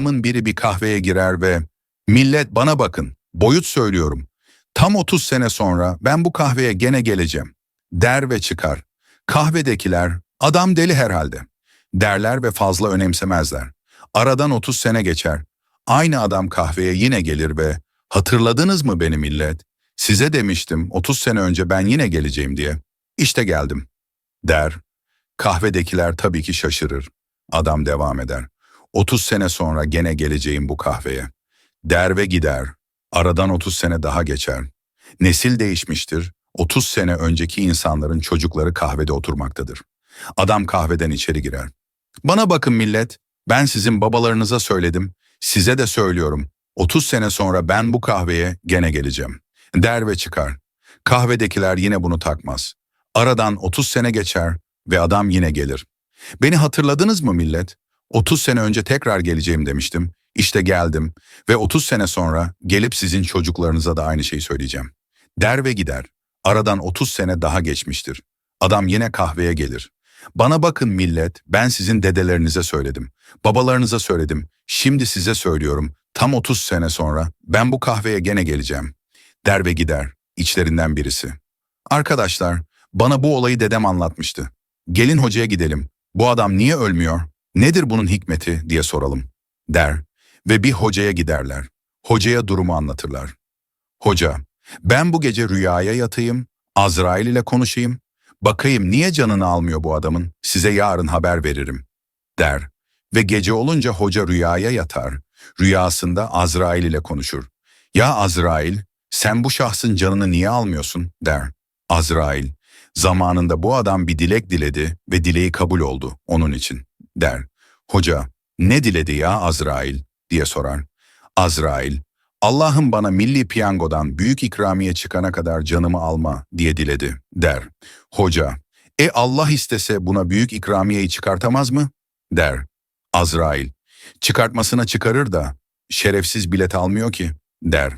Adamın biri bir kahveye girer ve millet bana bakın, boyut söylüyorum. Tam 30 sene sonra ben bu kahveye gene geleceğim. Der ve çıkar. Kahvedekiler adam deli herhalde. Derler ve fazla önemsemezler. Aradan 30 sene geçer. Aynı adam kahveye yine gelir ve hatırladınız mı beni millet? Size demiştim 30 sene önce ben yine geleceğim diye. İşte geldim. Der. Kahvedekiler tabii ki şaşırır. Adam devam eder. 30 sene sonra gene geleceğim bu kahveye. Der ve gider. Aradan 30 sene daha geçer. Nesil değişmiştir. 30 sene önceki insanların çocukları kahvede oturmaktadır. Adam kahveden içeri girer. Bana bakın millet, ben sizin babalarınıza söyledim, size de söylüyorum. 30 sene sonra ben bu kahveye gene geleceğim. Der ve çıkar. Kahvedekiler yine bunu takmaz. Aradan 30 sene geçer ve adam yine gelir. Beni hatırladınız mı millet? 30 sene önce tekrar geleceğim demiştim. İşte geldim ve 30 sene sonra gelip sizin çocuklarınıza da aynı şeyi söyleyeceğim. Der ve gider. Aradan 30 sene daha geçmiştir. Adam yine kahveye gelir. Bana bakın millet, ben sizin dedelerinize söyledim. Babalarınıza söyledim. Şimdi size söylüyorum. Tam 30 sene sonra ben bu kahveye gene geleceğim. Der ve gider. İçlerinden birisi. Arkadaşlar, bana bu olayı dedem anlatmıştı. Gelin hocaya gidelim. Bu adam niye ölmüyor? Nedir bunun hikmeti diye soralım. Der ve bir hocaya giderler. Hocaya durumu anlatırlar. Hoca, ben bu gece rüyaya yatayım, Azrail ile konuşayım, bakayım niye canını almıyor bu adamın, size yarın haber veririm, der. Ve gece olunca hoca rüyaya yatar, rüyasında Azrail ile konuşur. Ya Azrail, sen bu şahsın canını niye almıyorsun, der. Azrail, zamanında bu adam bir dilek diledi ve dileği kabul oldu onun için, der. Hoca, ne diledi ya Azrail, diye sorar. Azrail, Allah'ım bana milli piyangodan büyük ikramiye çıkana kadar canımı alma diye diledi, der. Hoca, e Allah istese buna büyük ikramiyeyi çıkartamaz mı? Der. Azrail, çıkartmasına çıkarır da şerefsiz bilet almıyor ki, der.